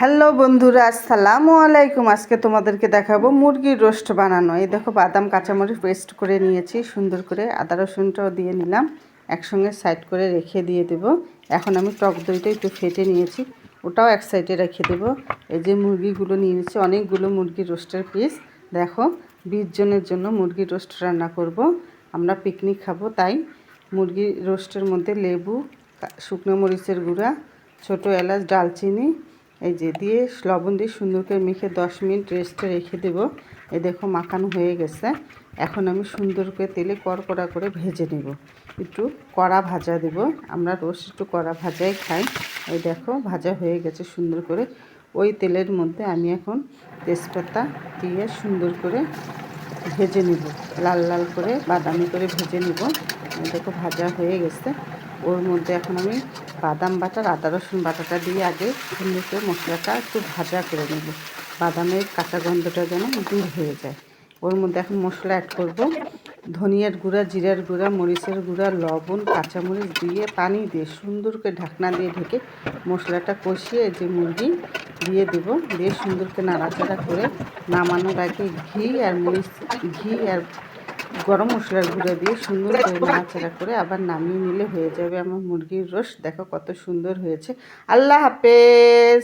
Hello বন্ধুরা, আসসালামু আলাইকুম। আজকে তোমাদেরকে দেখাবো মুরগির রোস্ট বানানো। এই দেখো, বাদাম, কাঁচামরিচ পেস্ট করে নিয়েছি, সুন্দর করে আদা, রসুনটাও দিয়ে নিলাম। একসঙ্গে সাইড করে রেখে দিয়ে দেব। এখন আমি টক দইটা একটু ফেটে নিয়েছি, ওটাও এক সাইডে রেখে দেব। এই যে মুরগিগুলো নিয়ে নিয়েছি, অনেকগুলো মুরগির রোস্টের পিস দেখো, বিশ জনের জন্য মুরগির রোস্ট রান্না করব। আমরা পিকনিক খাব, তাই মুরগির রোস্টের মধ্যে লেবু, শুকনো মরিচের গুঁড়া, ছোটো এলাচ, ডালচিনি এই যে দিয়ে লবণ দিয়ে সুন্দর করে মেখে দশ মিনিট রেস্টে রেখে দেবো। এই দেখো মাখানো হয়ে গেছে। এখন আমি সুন্দর করে তেলে কড়কড়া করে ভেজে নেব। একটু কড়া ভাজা দেব। আমরা রোজ একটু কড়া ভাজাই খাই। এই দেখো ভাজা হয়ে গেছে সুন্দর করে। ওই তেলের মধ্যে আমি এখন তেজপাতা দিয়ে সুন্দর করে ভেজে নিব। লাল লাল করে বাদামি করে ভেজে নিব। দেখো ভাজা হয়ে গেছে। ওর মধ্যে এখন আমি বাদাম বাটা, আদা, রসুন বাটাটা দিয়ে আগে সুন্দর করে মশলাটা একটু ভাজা করে নেব। বাদামের কাঁচা গন্ধটা যেন দূর হয়ে যায়। ওর মধ্যে এখন মশলা অ্যাড করব। ধনিয়ার গুঁড়া, জিরার গুঁড়া, মরিচের গুঁড়া, লবণ, কাঁচামরিচ দিয়ে পানি দিয়ে সুন্দর করে ঢাকনা দিয়ে ঢেকে মশলাটা কষিয়ে যে মুরগি দিয়ে দেবো। দিয়ে সুন্দর করে নাড়াচাড়া করে নামানোর আগে ঘি আর মরিচ, ঘি আর গরম মশলার গুঁড়ো দিয়ে সুন্দর করে নাড়াচাড়া করে আবার নামিয়ে নিলে হয়ে যাবে আমার মুরগির রস দেখো কত সুন্দর হয়েছে। আল্লাহ হাফেজ!